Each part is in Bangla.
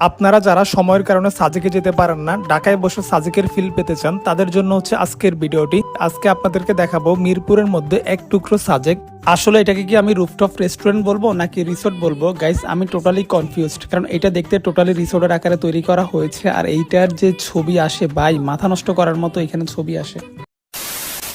আপনারা যারা সময়ের কারণে সাজেকে যেতে পারেন না, ঢাকায় বসে সাজেকের ফিল পেতে চান, তাদের জন্য হচ্ছে আজকের ভিডিওটি। আজকে আপনাদেরকে দেখাবো মিরপুরের মধ্যে এক টুকরো সাজেক। আসলে এটাকে কি আমি রুফটপ রেস্টুরেন্ট বলব নাকি রিসোর্ট বলব? গাইস আমি টোটালি কনফিউজড কারণ এটা দেখতে টোটালি রিসোর্টের আকারে তৈরি করা হয়েছে, আর এইটার যে ছবি আসে, ভাই, মাথা নষ্ট করার মতো এখানে ছবি আসে।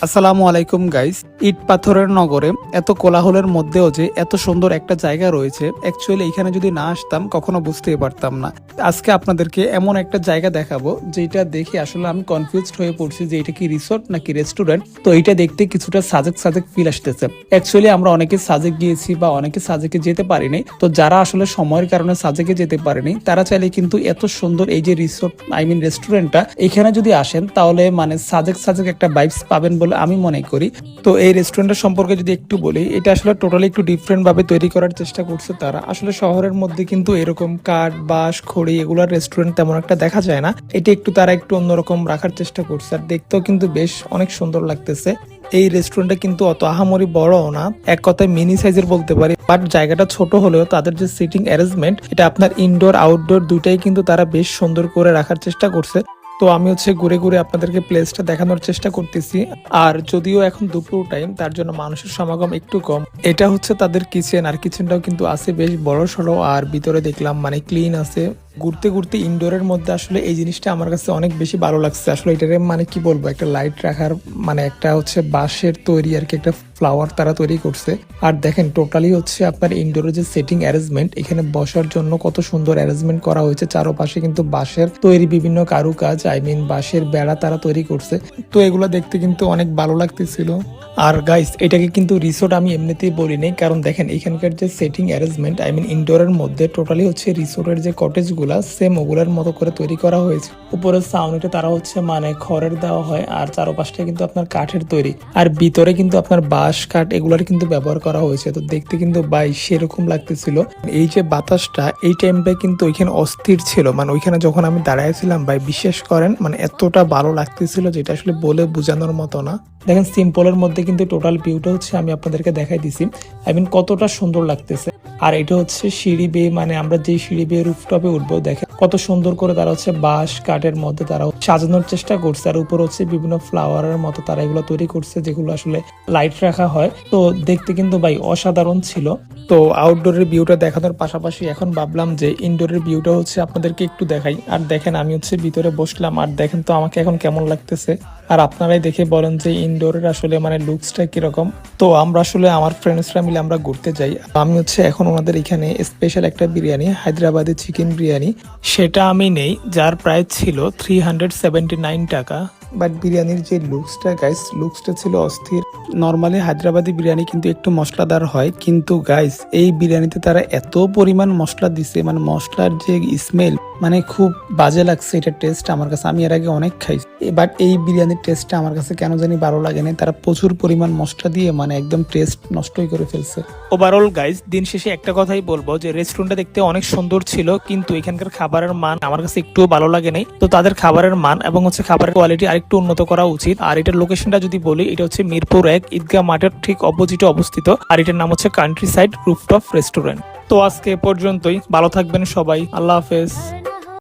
আসসালামু আলাইকুম গাইস ইট পাথরের নগরে এত কোলাহলের মধ্যেও যে এত সুন্দর একটা জায়গা রয়েছে অ্যাকচুয়ালি এখানে যদি না আসতাম কখনো বুঝতেই পারতাম না। আজকে আপনাদেরকে এমন একটা জায়গা দেখাবো, যেটা দেখে আসলে আমি কনফিউজড হয়ে পড়ছি যে এটা কি রিসোর্ট নাকি রেস্টুরেন্ট তো এটা দেখতে কিছুটা সাজেক সাজেক ফিল আসতেছে। অ্যাকচুয়ালি আমরা অনেকে সাজেক গিয়েছি বা অনেকে সাজেকে যেতে পারিনি। তো যারা আসলে সময়ের কারণে সাজেকে যেতে পারেনি, তারা চাইলে কিন্তু এত সুন্দর এই যে রিসোর্ট আই মিন রেস্টুরেন্টটা এখানে যদি আসেন তাহলে মানে সাজেক সাজেক একটা ভাইবস পাবেন বলে আমি মনে করি। তো এই রেস্টুরেন্টের সম্পর্কে যদি একটু বলি, এটা আসলে টোটালি একটু ডিফারেন্ট ভাবে তৈরি করার চেষ্টা করছে তারা। আসলে শহরের মধ্যে কিন্তু এরকম কাঠ, বাঁশ, খড়ি এগুলোর রেস্টুরেন্ট তেমন একটা দেখা যায় না। এটা একটু তারা একটু অন্যরকম রাখার চেষ্টা করছে আর দেখতেও কিন্তু বেশ অনেক সুন্দর লাগতেছে। এই রেস্টুরেন্টটা কিন্তু অত আহামরি বড়ও না, এক কথায় মিনি সাইজের বলতে পারি। বাট জায়গাটা ছোট হলেও তাদের যে সিটিং অ্যারেঞ্জমেন্ট এটা আপনার ইনডোর আউটডোর দুইটাই কিন্তু তারা বেশ সুন্দর করে রাখার চেষ্টা করছে। তো আমি হচ্ছে ঘুরে ঘুরে আপনাদেরকে প্লেসটা দেখানোর চেষ্টা করতেছি। আর যদিও এখন দুপুর টাইম তার জন্য মানুষের সমাগম একটু কম। এটা হচ্ছে তাদের কিচেন আর কিচেনটাও কিন্তু আছে বেশ বড় সড়ো আর ভিতরে দেখলাম মানে ক্লিন আছে। ঘুরতে ঘুরতে ইনডোরের মধ্যে আসলে এই জিনিসটা আমার কাছে অনেক বেশি ভালো লাগছে। আসলে এটারে মানে কি বলব? একটা লাইট রাখার মানে একটা হচ্ছে বাঁশের তৈরি আর কি, একটা ফ্লাওয়ার তারা তৈরি করছে। আর দেখেন টোটালি হচ্ছে আপনার ইনডোরের যে সেটিং অ্যারেঞ্জমেন্ট এখানে বসার জন্য কত সুন্দর অ্যারেঞ্জমেন্ট করা হয়েছে। চারপাশে কিন্তু বাঁশের তৈরি বিভিন্ন কারুকাজ আই মিন বাঁশের বেড়া তারা তৈরি করছে। তো এগুলো দেখতে কিন্তু অনেক ভালো লাগতেছিল। আর গাইস এটাকে কিন্তু রিসোর্ট আমি এমনিতেই বলি নাই কারণ দেখেন, এখানকার যে সেটিং অ্যারেঞ্জমেন্ট আই মিন ইনডোরের মধ্যে টোটালি হচ্ছে রিসোর্টের যে কটেজগুলা সেম ওগুলোর মতো করে তৈরি করা হয়েছে। উপরের সাউন্ডটা তারা হচ্ছে মানে খড়ের দেওয়া হয় আর চারপাশটা কিন্তু আপনার কাঠের তৈরি। আর ভিতরে কিন্তু আপনার বাঁশ, কাঠ এগুলোর কিন্তু ব্যবহার করা হয়েছে। তো দেখতে কিন্তু বাই সেরকম লাগতেছিল। এই যে বাতাসটা এই টাইমটা কিন্তু ওইখানে অস্থির ছিল। মানে ওইখানে যখন আমি দাঁড়াইছিলাম, ভাই বিশ্বাস করেন মানে এতটা ভালো লাগতেছিল যেটা আসলে বলে বোঝানোর মতো না। দেখেন সিম্পলের মধ্যে কিন্তু টোটাল ভিউটা হচ্ছে আমি আপনাদেরকে দেখাই দিছি। আই মিন কতটা সুন্দর লাগতেছে। আর এটা হচ্ছে সিঁড়ি বেয়ে মানে আমরা যে সিঁড়ি বেয়ে রুফটপে উঠবো দেখেন কত সুন্দর করে তারা হচ্ছে বাঁশ, কাঠের মধ্যে তারা সাজানোর চেষ্টা করছে। আর উপর হচ্ছে বিভিন্ন ফ্লাওয়ারের মতো তারা এগুলো তৈরি করছে, যেগুলো আসলে লাইট রাখা হয়। তো দেখতে কিন্তু ভাই অসাধারণ ছিল। তো আউটডোরের ভিউটা দেখানোর পাশাপাশি এখন ভাবলাম যে ইনডোরের ভিউটা হচ্ছে আপনাদেরকে একটু দেখাই। আর দেখেন, আমি হচ্ছে ভিতরে বসলাম। আর দেখেন তো আমাকে এখন কেমন লাগতেছে। আর আপনারাই দেখে বলেন যে ইনডোরের আসলে মানে লুকসটা কীরকম। তো আমরা আসলে আমার ফ্রেন্ডসরা মিলে আমরা ঘুরতে যাই। আমি হচ্ছে এখন ওনাদের এখানে স্পেশাল একটা বিরিয়ানি, হায়দ্রাবাদি চিকেন বিরিয়ানি সেটা আমি নেই যার প্রাইস ছিল থ্রি টাকা। বাট বিরিয়ানির যে লুকসটা গাইস লুকসটা ছিল অস্থির। নর্মালি হায়দ্রাবাদি বিরিয়ানি কিন্তু একটু মশলাদার হয়, কিন্তু গাইস এই বিরিয়ানিতে তারা এত পরিমাণ মশলা দিছে মানে মশলার যে স্মেল মানে খুব বাজে লাগছে এটা টেস্ট আমার কাছে। আমি এর আগে অনেক খাইছি বাট এই বিরিয়ানির টেস্টটা আমার কাছে কেন জানি ভালো লাগে না তারা প্রচুর পরিমাণ মশলা দিয়ে মানে একদম টেস্ট নষ্টই করে ফেলছে। ওভারঅল গাইস দিন শেষে একটা কথাই বলব যে রেস্টুরেন্টটা দেখতে অনেক সুন্দর ছিল, কিন্তু এখানকার খাবারের মান আমার কাছে একটুও ভালো লাগে নাই। তো তাদের খাবারের মান এবং হচ্ছে খাবারের কোয়ালিটি আরেকটু উন্নত করা উচিত। আর এটার লোকেশনটা যদি বলি, এটা হচ্ছে মিরপুর এক ঈদগাহ মাঠের ঠিক অপোজিটে অবস্থিত। আর এটার নাম হচ্ছে কান্ট্রি সাইড রুফটপ রেস্টুরেন্ট তো আজকে পর্যন্তই। ভালো থাকবেন সবাই। আল্লাহ হাফেজ।